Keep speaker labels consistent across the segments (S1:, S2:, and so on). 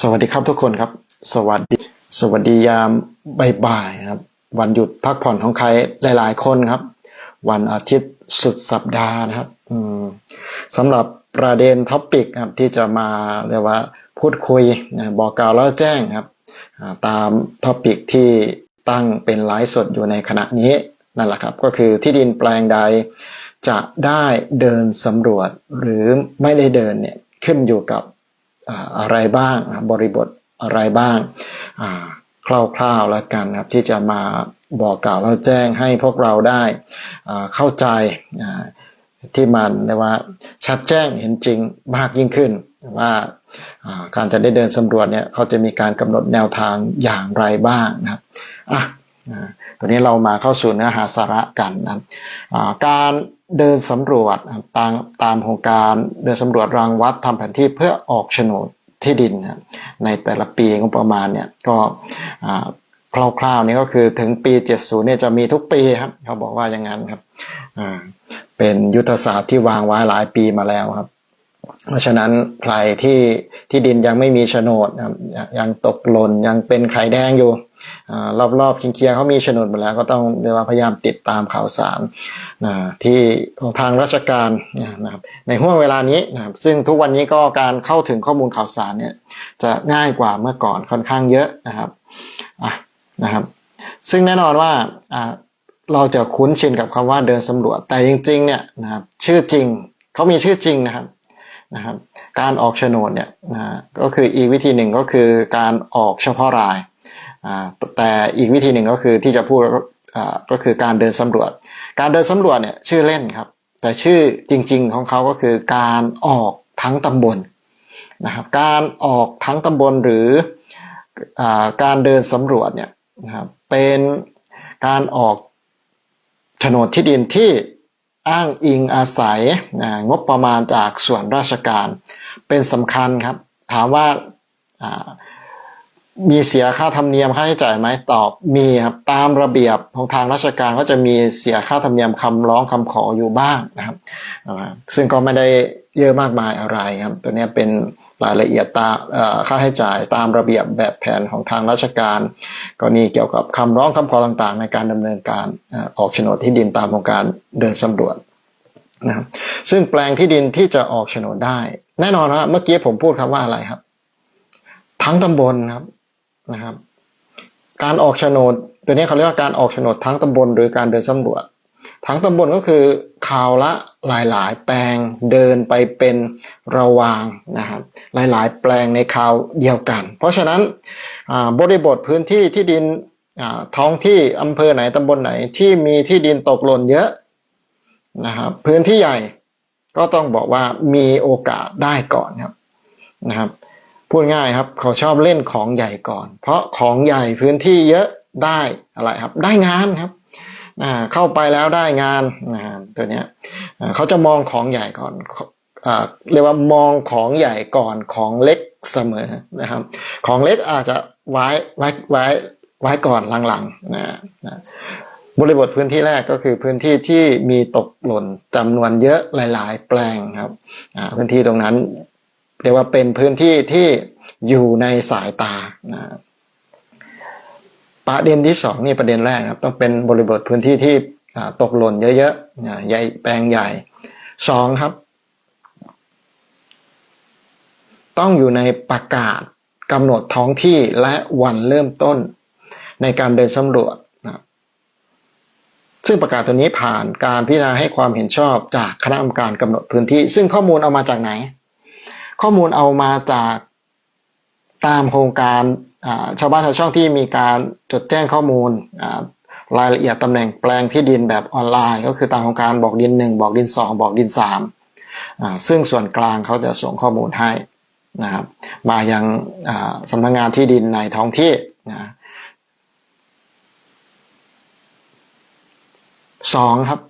S1: สวัสดีครับทุกคนครับ สวัสดี สวัสดียามบ่ายๆครับ วันหยุดพักผ่อนของใครหลายๆคนครับ วันอาทิตย์สุดสัปดาห์นะครับอืมสำหรับประเด็นท็อปิกครับที่จะมาเรียกว่าพูดคุยบอกกล่าวแล้วแจ้งครับตามท็อปิกที่ตั้งเป็นไลฟ์สดอยู่ในขณะนี้นั่นแหละครับก็คือที่ดินแปลงใดจะได้เดินสำรวจหรือไม่ได้เดินเนี่ยขึ้นอยู่กับ อะไรบ้างบริบทอะไรบ้างคร่าวๆแล้วกันครับที่จะมาบอกกล่าวแล้วแจ้งให้พวกเราได้เข้าใจาที่มันเรียกว่าชัดแจ้งเห็นจริงมากยิ่งขึ้นว่าการจะได้เดินสำรวจเนี่ยเขาจะมีการกำหนดแนวทางอย่างไรบ้างนะครับอะตอนนี้เรามาเข้าสู่เนื้อหาสาระกันนะการ เดินสำรวจตามตามโครงการเดินสำรวจรังวัดทำแผนที่เพื่อออกโฉนดที่ดิน ในแต่ละปีงบประมาณเนี่ยก็คร่าวๆนี่ก็คือถึงปี 70 เนี่ยจะมีทุกปีครับเขาบอกว่าอย่างนั้นครับเป็นยุทธศาสตร์ที่วางไว้หลายปีมาแล้วครับ เพราะฉะนั้นใครที่ที่ดินยังไม่มีโฉนดนะครับยังตกหล่นยังเป็นไข่แดงอยู่รอบๆเคียงๆเขามีโฉนดหมดแล้วก็ต้องเรียกว่าพยายามติดตามข่าวสารนะที่ของทางราชการนะครับในห่วงเวลานี้นะครับซึ่งทุกวันนี้ก็การเข้าถึงข้อมูลข่าวสารเนี่ยจะง่ายกว่าเมื่อก่อนค่อนข้างเยอะนะครับอะนะครับซึ่งแน่นอนว่าอ่าเราจะคุ้นชินกับคำว่าเดินสำรวจแต่จริงๆเนี่ยนะครับชื่อจริงเขามีชื่อจริงนะครับ นะครับการออกโฉนดเนี่ยนะก็คืออีกวิธีหนึ่งก็คือการออกเฉพาะราย แต่อีกวิธีหนึ่งก็คือที่จะพูดก็คือการเดินสำรวจ การเดินสำรวจเนี่ยชื่อเล่นครับ แต่ชื่อจริง ๆของเขาก็คือการออกทั้งตำบลนะครับการออกทั้งตำบลหรืออการเดินสำรวจเนี่ยนะครับเป็นการออกโฉนดที่ดินที่ อ้างอิงอาศัยงบประมาณจากส่วนราชการเป็นสำคัญครับ ถามว่ามีเสียค่าธรรมเนียมค่าใช้จ่ายไหมตอบมีครับตามระเบียบของทางราชการก็จะมีเสียค่าธรรมเนียมคำร้องคำขออยู่บ้างนะครับ ซึ่งก็ไม่ได้เยอะมากมายอะไรครับ ตัวนี้เป็นรายละเอียดตาค่าใช้จ่ายตามระเบียบแบบแผนของทางราชการ กรณีเกี่ยวกับคำร้องคำขอต่างๆ ในการดำเนินการออกโฉนดที่ดินตามโครงการเดินสำรวจนะครับซึ่งแปลงที่ดินที่จะออกโฉนดได้ แน่นอนครับเมื่อกี้ผมพูดคำว่าอะไรครับ ทั้งตำบลครับนะครับ การออกโฉนด ตัวนี้เขาเรียกว่าการออกโฉนดทั้งตำบลหรือการเดินสำรวจ ทั้งตำบลก็คือข่าวละหลาย ๆ แปลงเดินไปเป็นระวางนะครับ หลาย ๆ แปลงในข่าวเดียวกัน เพราะฉะนั้น บริบทพื้นที่ที่ดินท้องที่อำเภอไหนตำบลไหนที่มีที่ดินตกหล่นเยอะนะครับพื้นที่ใหญ่ก็ต้องบอกว่ามีโอกาสได้ก่อนครับนะครับ พูดง่ายครับเขาชอบเล่นของใหญ่ก่อน เพราะของใหญ่พื้นที่เยอะได้อะไรครับ ได้งานครับเข้าไปแล้วได้งานตัวเนี้ยเขาจะมองของใหญ่ก่อนเรียกว่ามองของใหญ่ก่อนของเล็กเสมอนะครับ ของเล็กอาจจะ ไว้ไว้ไว้ไว้ก่อนหลังๆนะนะบริบทพื้นที่แรกก็คือพื้นที่ที่มีตกหล่นจำนวนเยอะหลาย ๆ แปลงครับพื้นที่ตรงนั้นเรียกว่าเป็นพื้นที่ที่อยู่ในสายตานะประเด็นที่สองนี่ประเด็นแรกครับ ต้องเป็นบริบทพื้นที่ที่ตกหล่นเยอะๆใหญ่แปลงใหญ่สองครับ ต้องอยู่ในประกาศ กำหนดท้องที่และวันเริ่มต้นในการเดินสำรวจนะซึ่งประกาศตัวนี้ผ่านการพิจารณาให้ความเห็นชอบจากคณะกรรมการกำหนดพื้นที่ ซึ่งข้อมูลเอามาจากไหน ข้อมูลเอามาจากตามโครงการชาวบ้านชาวช่องที่มีการจดแจ้งข้อมูลรายละเอียดตำแหน่งแปลงที่ดินแบบออนไลน์ ก็คือตามโครงการบอกดิน 1 บอกดิน 2 บอกดิน3ซึ่งส่วนกลางเขาจะส่งข้อมูลให้ นะครับมายังสำนักงงานที่ดินในท้องที่นะสองครับ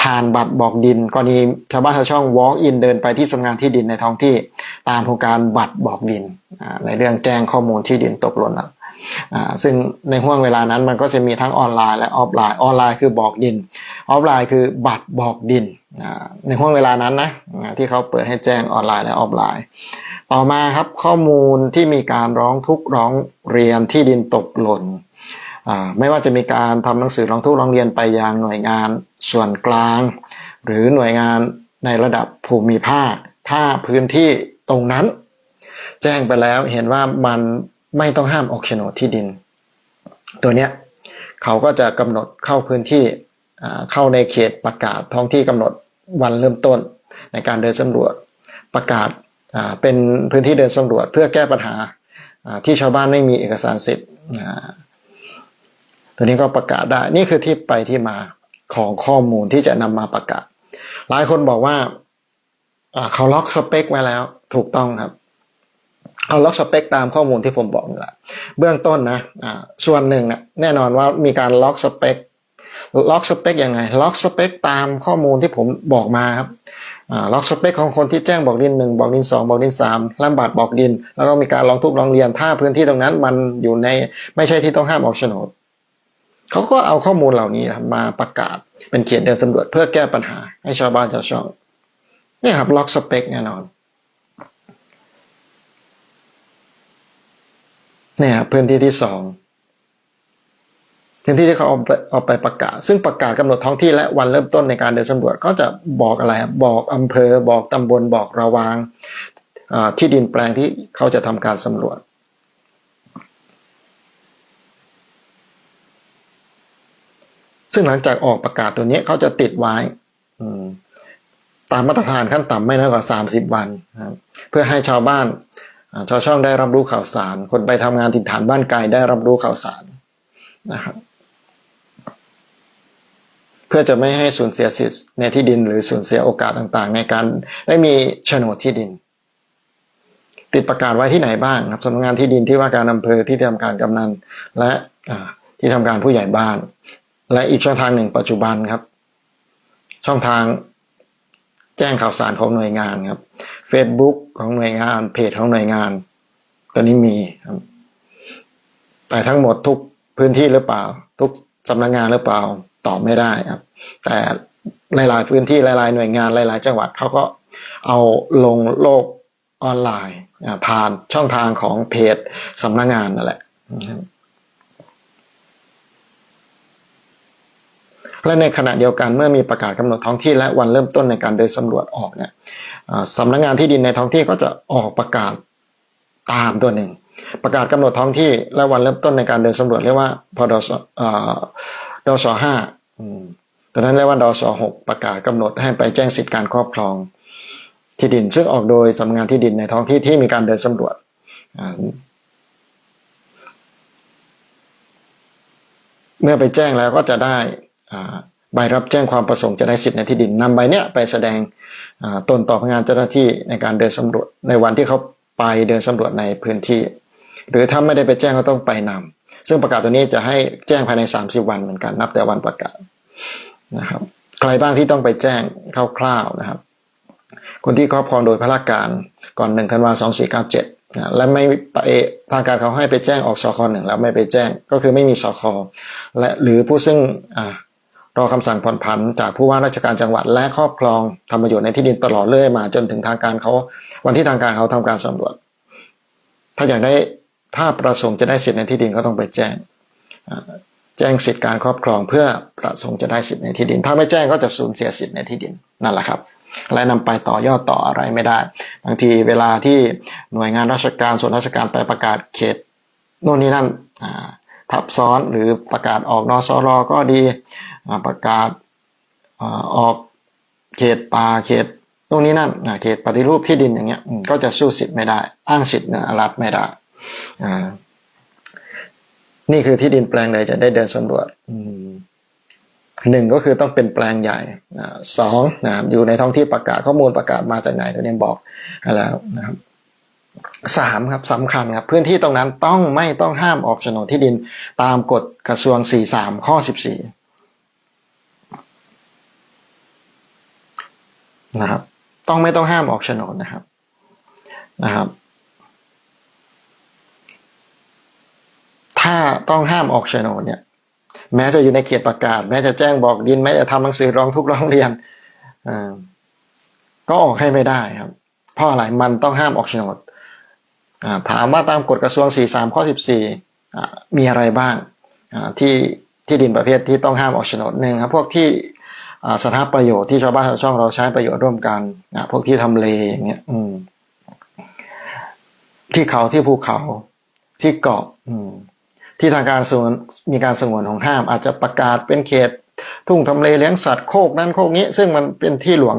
S1: ผ่านบัตรบอกดินกรณีชาวบ้านชาวช่อง walk in เดินไปที่สำนักงานที่ดินในท้องที่ตามโครงการบัตรบอกดินในเรื่องแจ้งข้อมูลที่ดินตกหล่นซึ่งในห่วงเวลานั้นมันก็จะมีทั้งออนไลน์และออฟไลน์ออนไลน์คือบอกดิน ออฟไลน์คือบัตรบอกดินในห่วงเวลานั้นนะที่เขาเปิดให้แจ้งออนไลน์และออฟไลน์ ต่อมาครับข้อมูลที่มีการร้องทุกข์ร้องเรียนที่ดินตกหล่นไม่ว่าจะมีการทำหนังสือร้องทุกข์ร้องเรียนไปยังหน่วยงานส่วนกลาง หรือหน่วยงานในระดับภูมิภาค ถ้าพื้นที่ตรงนั้น แจ้งไปแล้วเห็นว่ามันไม่ต้องห้ามออกโฉนดที่ดิน ตัวเนี้ยเขาก็จะกำหนดเข้าพื้นที่ เข้าในเขตประกาศท้องที่กำหนดวันเริ่มต้นในการเดินสำรวจประกาศเป็นพื้นที่เดินสำรวจเพื่อแก้ปัญหาที่ชาวบ้านไม่มีเอกสารสิทธิ์ตัวนี้ก็ประกาศได้นี่คือที่ไปที่มาของข้อมูลที่จะนำมาประกาศ หลายคนบอกว่าเขาล็อกสเปคไว้แล้วถูกต้องครับเอาล็อกสเปคตามข้อมูลที่ผมบอกนี่แหละเบื้องต้นนะส่วนหนึ่งนะแน่นอนว่ามีการล็อกสเปค ล็อกสเปคยังไง ล็อกสเปคตามข้อมูลที่ผมบอกมาครับล็อกสเปคของคนที่แจ้งบอกดินหนึ่งบอกดินสองบอกดินสามลำบาดบอกดิน แล้วก็มีการร้องทุกข์ร้องเรียนถ้าพื้นที่ตรงนั้นมันอยู่ในไม่ใช่ที่ต้องห้ามออกโฉนดเขาก็เอาข้อมูลเหล่านี้มาประกาศเป็นเขียนเดินสำรวจเพื่อแก้ปัญหา ให้ชาวบ้านชาวช่องนี่ครับล็อกสเปคแน่นอนเนี่ยครับพื้นที่ที่สอง พื้นที่ที่เขาเอาไปเอาไปประกาศ ซึ่งประกาศกำหนดท้องที่และวันเริ่มต้นในการเดินสำรวจก็จะบอกอะไรครับบอกอำเภอบอกตำบลบอกระวางที่ดินแปลงที่เขาจะทำการสำรวจ ซึ่งหลังจากออกประกาศตัวนี้เขาจะติดไว้ตามมาตรฐานขั้นต่ำไม่น้อยกว่า 30 วันนะครับเพื่อให้ชาวบ้านชาวช่องได้รับรู้ข่าวสาร คนไปทำงานถิ่นฐานบ้านไกลได้รับรู้ข่าวสารนะครับ พื่อจะไม่ให้สูญเสียสิทธิ์ในที่ดิน หรือสูญเสียโอกาสต่างๆ ในการได้มีโฉนดที่ดิน ติดประกาศไว้ที่ไหนบ้างครับสำนักงานที่ดินที่ว่าการอำเภอที่ทำการกำนันและที่ทำการผู้ใหญ่บ้าน และอีกช่องทางหนึ่งปัจจุบันครับ ช่องทางแจ้งข่าวสารของหน่วยงานครับ Facebook ของหน่วยงานเพจของหน่วยงานตัวนี้มีครับแต่ทั้งหมดทุกพื้นที่หรือเปล่า ทุกสำนักงานหรือเปล่า ตอบไม่ได้ครับ แต่หลายๆพื้นที่หลาย ๆ หน่วยงานหลาย ๆ จังหวัดเขาก็เอาลงโลกออนไลน์ผ่านช่องทางของเพจสำนักงานนั่นแหละและในขณะเดียวกันเมื่อมีประกาศกำหนดท้องที่และวันเริ่มต้นในการเดินสำรวจออกเนี่ยสำนักงานที่ดินในท้องที่ก็จะออกประกาศตามตัวหนึ่ง ประกาศกำหนดท้องที่และวันเริ่มต้นในการเดินสำรวจเรียกว่าพดอ ดสห้าตอนนั้นเรียกว่าดสหกประกาศกำหนดให้ไปแจ้งสิทธิการครอบครอง ที่ดินซึ่งออกโดยสำนักงานที่ดินในท้องที่ที่มีการเดินสำรวจเมื่อไปแจ้งแล้วก็จะได้ใบรับแจ้งความประสงค์จะได้สิทธิในที่ดินนำใบเนี้ยไปแสดงตนต่อพนักงานเจ้าหน้าที่ในการเดินสำรวจในวันที่เขาไปเดินสำรวจในพื้นที่ หรือถ้าไม่ได้ไปแจ้งก็ต้องไปนำ ซึ่งประกาศตัวนี้จะให้แจ้งภายใน 30 วันเหมือนกันนับแต่วันประกาศนะครับ ใครบ้างที่ต้องไปแจ้งคร่าวๆนะครับ คนที่ครอบครองโดยพระราชการก่อน1ธันวาคม2497นะและไม่ไปทางการเขาให้ไปแจ้งออกสคหนึ่งแล้วไม่ไปแจ้งก็คือไม่มีสคและหรือผู้ซึ่งอรอคำสั่งผ่อนผันจากผู้ว่าราชการจังหวัดและครอบครองทำประโยชน์ในที่ดินตลอดเรื่อยมาจนถึงทางการเขาวันที่ทางการเขาทำการสำรวจ ถ้าอยากได้ ถ้าประสงค์จะได้สิทธิ์ในที่ดินก็ต้องไปแจ้ง แจ้งสิทธิการครอบครองเพื่อประสงค์จะได้สิทธิ์ในที่ดิน ถ้าไม่แจ้งก็จะสูญเสียสิทธิ์ในที่ดินนั่นแหละครับ และนำไปต่อยอดต่ออะไรไม่ได้ บางทีเวลาที่หน่วยงานราชการส่วนราชการไปประกาศเขตโน่นนี่นั่นทับซ้อนหรือประกาศออกนสรก็ดีประกาศออกเขตป่าเขตโน่นนี่นั่นเขตปฏิรูปที่ดินอย่างเงี้ยก็จะสู้สิทธิ์ไม่ได้ อ้างสิทธิ์เหนือรัฐไม่ได้ นี่คือที่ดินแปลงใดจะได้เดินสำรวจหนึ่งก็คือต้องเป็นแปลงใหญ่อสองนะครับอยู่ในท้องที่ประกาศข้อมูลประกาศมาจากไหนตัวนี้บอกแล้วนะครับสามครับสำคัญครับ พื้นที่ตรงนั้นต้องไม่ต้องห้ามออกโฉนดที่ดินตามกฎกระทรวง43ข้อ14นะครับ ต้องไม่ต้องห้ามออกโฉนดนะครับนะครับ ถ้าต้องห้ามออกโฉนดเนี่ย แม้จะอยู่ในเขตประกาศ แม้จะแจ้งบอกดิน แม้จะทำหนังสือร้องทุกข์ร้องเรียนก็ออกให้ไม่ได้ครับ เพราะอะไรมันต้องห้ามออกโฉนดถามว่าตามกฎกระทรวง 43 ข้อ 14อมีอะไรบ้างที่ที่ดินประเภทที่ต้องห้ามออกโฉนดหนึ่งครับพวกที่สถาประโยชน์ที่ชาวบ้านชาวช่องเราใช้ประโยชน์ร่วมกันพวกที่ทำเลอย่างเงี้ยอืที่เขาที่ภูเขาที่เกาะอืม ที่ทางการสวนมีการสงวนของห้าม อาจจะประกาศเป็นเขต ทุ่งทำเลเลี้ยงสัตว์โคกนั้นโคกนี้ ซึ่งมันเป็นที่หลวง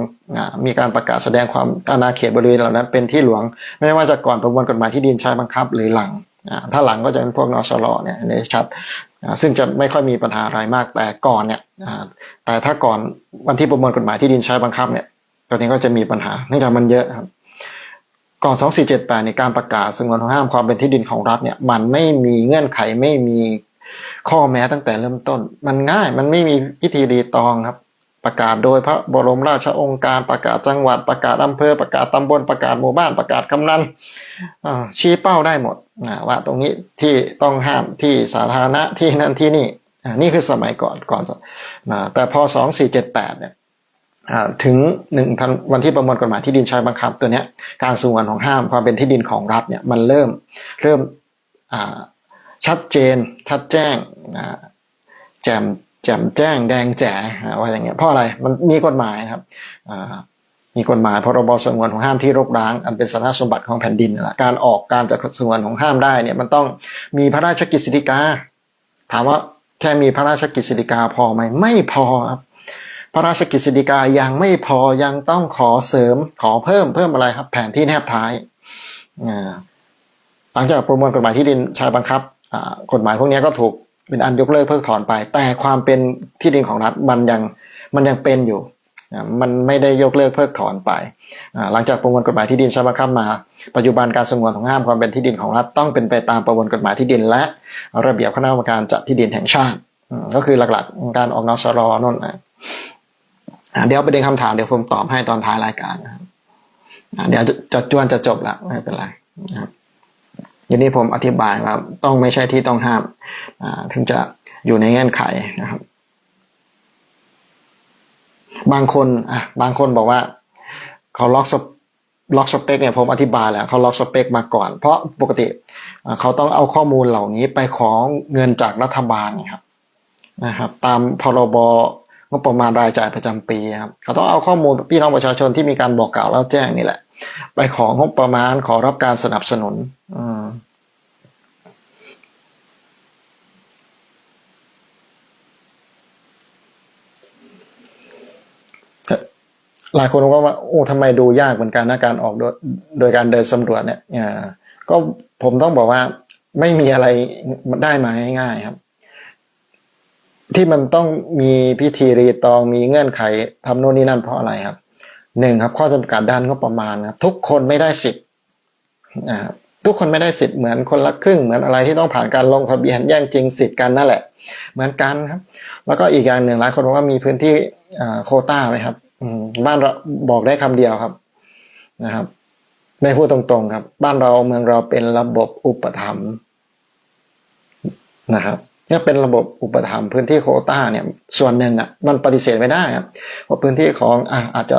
S1: มีการประกาศแสดงความอาณาเขตบริเวณเหล่านั้นเป็นที่หลวง ไม่ว่าจะก่อนประมวลกฎหมายที่ดินใช้บังคับหรือหลังถ้าหลังก็จะเป็นพวกนสลเนี่ยในชัดซึ่งจะไม่ค่อยมีปัญหาอะไรมากแต่ก่อนเนี่ยแต่ถ้าก่อนวันที่ประมวลกฎหมายที่ดินใช้บังคับเนี่ยตอนนี้ก็จะมีปัญหาเนื่องจากมันเยอะครับ ก่อน 2478ในการประกาศสงวนห้ามความเป็นที่ดินของรัฐเนี่ย มันไม่มีเงื่อนไขไม่มีข้อแม้ตั้งแต่เริ่มต้น มันง่ายมันไม่มีพิธีรีตองครับ ประกาศโดยพระบรมราชองค์การประกาศจังหวัดประกาศอำเภอประกาศตำบลประกาศหมู่บ้านประกาศกำนันชี้เป้าได้หมดว่าตรงนี้ที่ต้องห้ามที่สาธารณะที่นั่นที่นี่นี่คือสมัยก่อนก่อนแต่พอ 2478เนี่ย ถึงหนึ่งวันที่ประมวลกฎหมายที่ดินใช้บังคับ ตัวนี้การสงวนของห้ามความเป็นที่ดินของรัฐเนี่ยมันเริ่มเริ่มชัดเจน ชัดแจ้งแจ่มแจ่มแจ้งแดงแจ๋อ่าว่าอย่างเงี้ยเพราะอะไรมันมีกฎหมายนะครับมีกฎหมายพรบสงวนของห้ามที่รกร้าง อันเป็นสาธารณสมบัติของแผ่นดินนะการออกการจัดสงวนของห้ามได้เนี่ยมันต้องมีพระราชกฤษฎีกาถามว่าแค่มีพระราชกฤษฎีกาพอไหมไม่พอครับ พระราชกฤษฎีกายังไม่พอยังต้องขอเสริมขอเพิ่มเพิ่มอะไรครับ แผนที่แนบท้ายหลังจากประมวลกฎหมายที่ดินใช้บังคับกฎหมายพวกนี้ก็ถูกเป็นอันยกเลิกเพิกถอนไป แต่ความเป็นที่ดินของรัฐมันยังมันยังเป็นอยู่มันไม่ได้ยกเลิกเพิกถอนไป หลังจากประมวลกฎหมายที่ดินใช้บังคับมา ปัจจุบันการสงวนของห้ามความเป็นที่ดินของรัฐต้องเป็นไปตามประมวลกฎหมายที่ดิน และระเบียบคณะกรรมการจัดที่ดินแห่งชาติ ก็คือหลักๆการออกนสรนั่นนะ เดี๋ยวประเด็นคำถามเดี๋ยวผมตอบให้ตอนท้ายรายการนะครับเดี๋ยวจะจะจวนจะจบละไม่เป็นไรนะครับทีนี้ผมอธิบายว่าต้องไม่ใช่ที่ต้องห้ามถึงจะอยู่ในเงื่อนไขนะครับ บางคนอะบางคนบอกว่าเขาล็อกสล็อกสเปคเนี่ยผมอธิบายแล้วเขาล็อกสเปคมาก่อน เพราะปกติเขาต้องเอาข้อมูลเหล่านี้ไปขอเงินจากรัฐบาลนะครับนะครับ ตามพรบ งบประมาณรายจ่ายประจำปีครับเขาต้องเอาข้อมูลพี่น้องประชาชนที่มีการบอกกล่าวแล้วแจ้งนี่แหละ ไปของงบประมาณขอรับการสนับสนุน อืมหลายคนก็ว่าโอ้ทำไมดูยากเหมือนกันนะการออกโดยโดยการเดินสำรวจเนี่ยอ่าก็ผมต้องบอกว่าไม่มีอะไรได้มาง่ายๆครับ ที่มันต้องมีพิธีรีตองมีเงื่อนไขทำโน่นนี่นั่นเพราะอะไรครับหนึ่งครับ ข้อจำกัดด้านงบประมาณครับ ทุกคนไม่ได้สิทธิ์นะครับทุกคนไม่ได้สิทธิ์เหมือนคนละครึ่งเหมือนอะไรที่ต้องผ่านการลงทะเบียนแย่งจริงสิทธิ์กันนั่นแหละ เหมือนกันครับ แล้วก็อีกอย่างหนึ่งหลายคนบอกว่ามีพื้นที่อ่าโควต้าไหมครับบ้านเราบอกได้คำเดียวครับนะครับไม่พูดตรงๆครับ บ้านเราเมืองเราเป็นระบบอุปถัมภ์นะครับ เนี่ยเป็นระบบอุปถัมภ์พื้นที่โคต้าเนี่ยส่วนหนึ่งอะมันปฏิเสธไม่ได้ครับเพราพื้นที่ของอะอาจจะ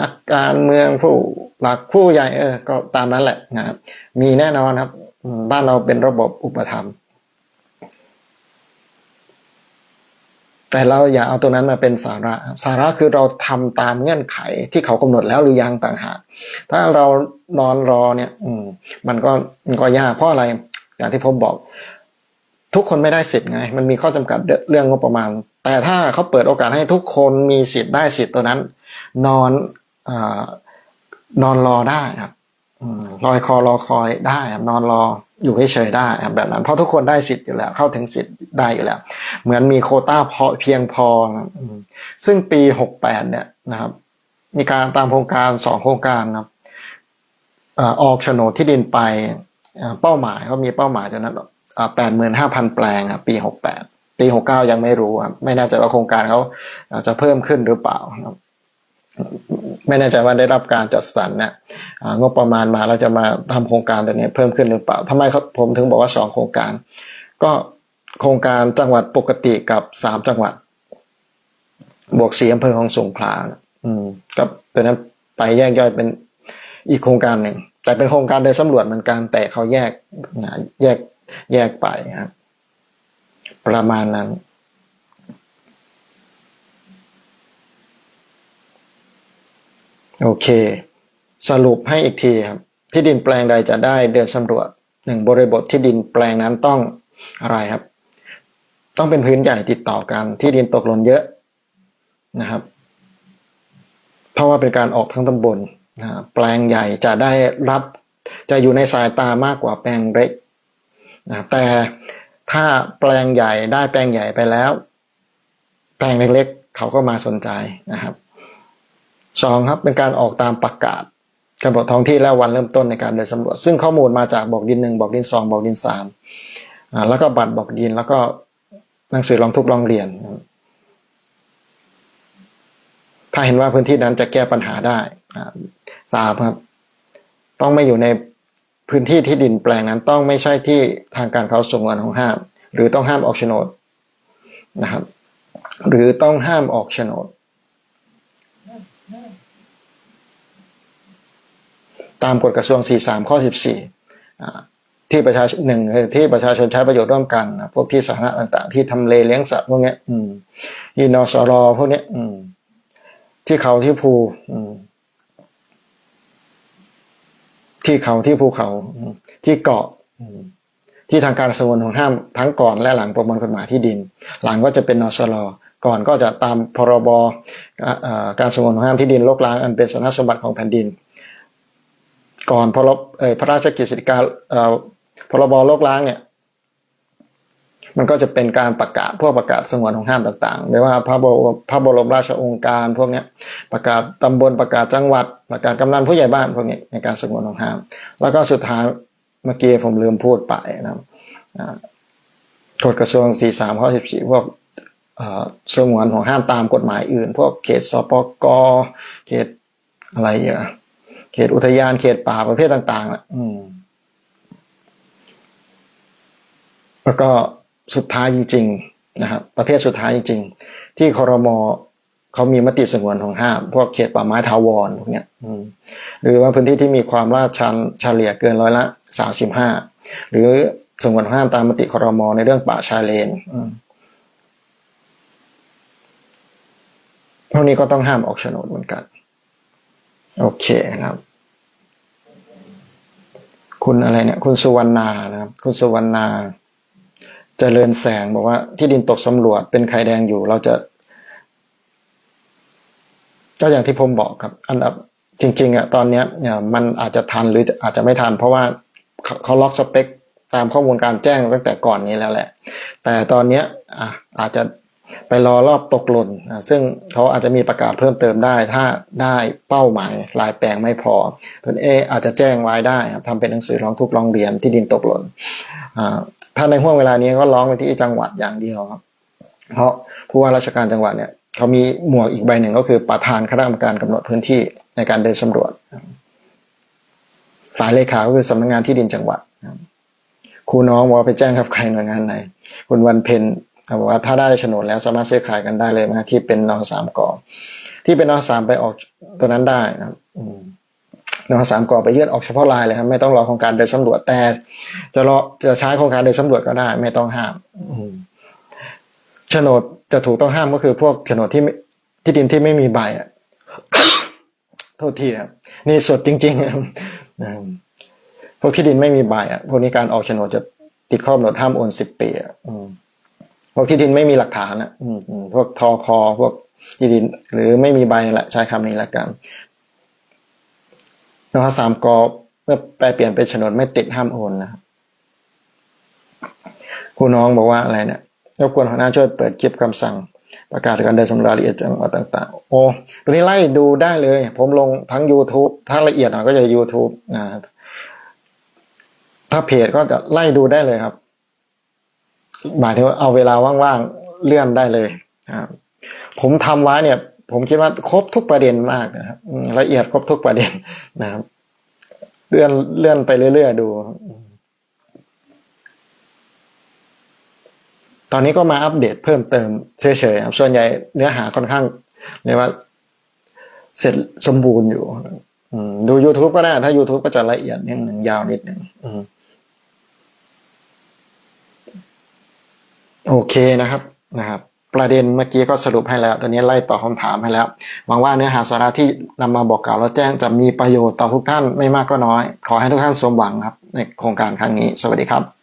S1: นักการเมืองผู้หลักผู้ใหญ่เออก็ตามนั้นแหละนะครับมีแน่นอนครับ บ้านเราเป็นระบบอุปถัมภ์แต่เราอย่าเอาตัวนั้นมาเป็นสาระครับสาระคือเราทำตามเงื่อนไขที่เขากำหนดแล้วหรือยังต่างหากถ้าเรานอนรอเนี่ย อืม มันก็มันก็ยากเพราะอะไรอย่างที่ผมบอก ทุกคนไม่ได้สิทธิ์ไง มันมีข้อจำกัดเรื่องงบประมาณ แต่ถ้าเขาเปิดโอกาสให้ทุกคนมีสิทธิ์ได้สิทธิ์ตัวนั้น นอนอนอนรอได้ครับลอยคอรอคอยได้ครับนอนรออยู่เฉยๆได้แบบนั้น เพราะทุกคนได้สิทธิ์อยู่แล้ว เข้าถึงสิทธิ์ได้อยู่แล้ว เหมือนมีโคต้าพอเพียงพอ ซึ่งปีหกแปดเนี่ยนะครับ มีการตามโครงการสองโครงการนะครับออกโฉนดที่ดินไปเอ่อเป้าหมายเขามีเป้าหมายจนนั้น แปดหมื่นห้าพันแปลงครับปีหกแปดปีหกเก้ายังไม่รู้ครับไม่แน่ใจว่าโครงการเขาจะเพิ่มขึ้นหรือเปล่าครับไม่แน่ใจว่าได้รับการจัดสรรเนี่ยอ่างบประมาณมาเราจะมาทำโครงการตัวนี้เพิ่มขึ้นหรือเปล่าทำไมครับผมถึงบอกว่าสองโครงการ ก็โครงการจังหวัดปกติกับสามจังหวัด บวกสีอำเภอของสงขลาอืมกับตัวนั้นไปแยกย่อยเป็นอีกโครงการหนึ่งแต่เป็นโครงการเดินสำรวจเหมือนกันแต่เขาแยกแยก แยกไปครับ ประมาณนั้น โอเค สรุปให้อีกทีครับ ที่ดินแปลงใดจะได้เดินสำรวจหนึ่งบริบทที่ดินแปลงนั้นต้องอะไรครับ ต้องเป็นพื้นใหญ่ติดต่อกันที่ดินตกหล่นเยอะนะครับ เพราะว่าเป็นการออกทั้งตำบลนะแปลงใหญ่จะได้รับจะอยู่ในสายตามากกว่าแปลงเล็ก นะแต่ถ้าแปลงใหญ่ได้แปลงใหญ่ไปแล้ว แปลงเล็กๆ เขาก็มาสนใจนะครับสองครับเป็นการออกตามประกาศกำหนดท้องที่และวันเริ่มต้นในการเดินสำรวจ ซึ่งข้อมูลมาจากบอกดินหนึ่งบอกดินสองบอกดินสามแล้วก็บัตรบอกดินแล้วก็หนังสือร้องทุกข์ร้องเรียน ถ้าเห็นว่าพื้นที่นั้นจะแก้ปัญหาได้สามครับ ต้องไม่อยู่ใน พื้นที่ที่ดินแปลงนั้นต้องไม่ใช่ที่ทางการเขาสงวนของห้าม หรือต้องห้ามออกโฉนดนะครับ หรือต้องห้ามออกโฉนด ตามกฎกระทรวง 43 ข้อ 14อที่ประชาชนหนึ่งคือที่ประชาชนใช้ประโยชน์ร่วมกันนะพวกที่สาธารณะต่างๆ ที่ทำเลเลี้ยงสัตว์พวกนี้ยอืมยีนอสรอพวกนี้อืมที่เขาที่ภูอืม ที่เขาที่ภูเขาที่เกาะที่ทางการสวนของห้ามทั้งก่อนและหลังประมวลกฎหมายที่ดิน หลังก็จะเป็นนสลก่อนก็จะตามพรบการสงวนของห้ามที่ดินลกล้างอันเป็นสนสมบัติของแผ่นดิน ก่อนพรบพระราชกิจสิกาเอ่อพรบโลกล้างเนี่ย มันก็จะเป็นการประกาศพวกประกาศสงวนของห้ามต่างๆไม่ว่าพระบรมพระบรมราชองค์การพวกนี้ประกาศตำบลประกาศจังหวัด ประกาศกำนันผู้ใหญ่บ้านพวกนี้ในการสงวนของห้าม แล้วก็สุดท้ายเมื่อกี้ผมลืมพูดไปนะครับกฎกระทรวง 43ข้อ14 พวกสงวนของห้ามตามกฎหมายอื่น พวกเขตสปกเขตอะไรอะเขตอุทยานเขตป่าประเภทต่างๆนะอืมแล้วก็ สุดท้ายจริงๆนะครับประเภทสุดท้ายจริงๆ ที่คอรมอเขามีมติสงวนของห้ามพวกเขตป่าไม้ทาวรพวกเนี้ยหรือว่าพื้นที่ที่มีความลาดชันเฉลี่ยเกินร้อยละสามสิบห้าหรือสงวนห้ามตามมติคอรมอในเรื่องป่าชายเลนพวกนี้ก็ต้องห้ามออกโฉนดเหมือนกัน โอเคนะครับ คุณอะไรเนี่ย คุณสุวรรณานะครับ คุณสุวรรณา จเจริญแสงบอกว่า ที่ดินตกสำรวจเป็นไข่แดงอยู่ เราจะก็อย่างที่ผมบอกครับ อันดับจริง ๆอะตอนเนี้ยมันอาจจะทันหรืออาจจะไม่ทัน เพราะว่าเขาล็อกสเปคตามข้อมูลการแจ้งตั้งแต่ก่อนนี้แล้วแหละ แต่ตอนเนี้ยอะอาจจะไปรอรอบตกหล่นซึ่งเขาอาจจะมีประกาศเพิ่มเติมได้ ถ้าได้เป้าหมายรายแปลงไม่พอตนเออาจจะแจ้งไว้ได้ครับทำเป็นหนังสือร้องทุกข์ร้องเรียนที่ดินตกหล่นอ่า ถ้าในห่วงเวลานี้ก็ร้องไปที่จังหวัดอย่างเดียวครับ เพราะผู้ว่าราชการจังหวัดเนี่ยเขามีหมวกอีกใบหนึ่งก็คือประธานคณะกรรมการกำหนดพื้นที่ในการเดินสำรวจ ฝ่ายเลขาก็คือสำนักงานที่ดินจังหวัดครูน้องบอกว่าไปแจ้งกับใครหน่วยงานไหนคุณวันเพ็ญบอกว่าถ้าได้โฉนดแล้วสามารถซื้อขายกันได้เลยนะที่เป็นนอสามกอที่เป็นนอสามไปออกตัวนั้นได้นะครับ อืมนสามกอไปยื่นออกเฉพาะลายเลยครับไม่ต้องรอโครงการเดินสำรวจแต่ จะรอจะใช้โครงการเดินสำรวจก็ได้ ไม่ต้องห้ามโฉนดจะถูกต้องห้ามก็คือ พวกโฉนดที่ที่ดินที่ไม่มีใบอะโทษทีครับนี่สดจริงๆครับพวกที่ดินไม่มีใบอะพวกนี้การออกโฉนดจะติดข้อกำหนดห้ามโอนสิบปีอะพวกที่ดินไม่มีหลักฐานอะพวกทอคอพวกที่ดิน หรือไม่มีใบนี่แหละใช้คำนี้ละกัน นะครับสามกอเมื่อแปลเปลี่ยนเป็นโฉนดไม่ติดห้ามโอนนะครับครูน้องบอกว่าอะไรเนี่ยรบกวนหัวหน้าช่วยเปิดคลิปคำสั่งประกาศการเดินสำรวจรายละเอียดจังหวัดต่าง ๆ โอ้ตัวนี้ไล่ดูได้เลย ผมลงทั้ง YouTube ถ้าละเอียดหน่อยก็จะ YouTube อ่าถ้าเพจก็จะไล่ดูได้เลยครับ หมายถึงว่าเอาเวลาว่างๆ เลื่อนได้เลยครับผมทำไว้เนี่ย ผมคิดว่าครบทุกประเด็นมากนะครับละเอียดครบทุกประเด็นนะครับ เลื่อนเลื่อนไปเรื่อยๆดูตอนนี้ก็มาอัปเดตเพิ่มเติมเฉยๆครับส่วนใหญ่เนื้อหาค่อนข้างเรียกว่า เสร็จสมบูรณ์อยู่ดู YouTube ก็ได้ ถ้า YouTube ก็จะละเอียดนิดหนึ่งยาวนิดหนึ่งโอเคนะครับนะครับ ประเด็นเมื่อกี้ก็สรุปให้แล้ว ตอนนี้ไล่ตอบคำถามให้แล้ว หวังว่าเนื้อหาสาระที่นำมาบอกกล่าวและแจ้งจะมีประโยชน์ต่อทุกท่านไม่มากก็น้อย ขอให้ทุกท่านสมหวังครับในโครงการครั้งนี้ สวัสดีครับ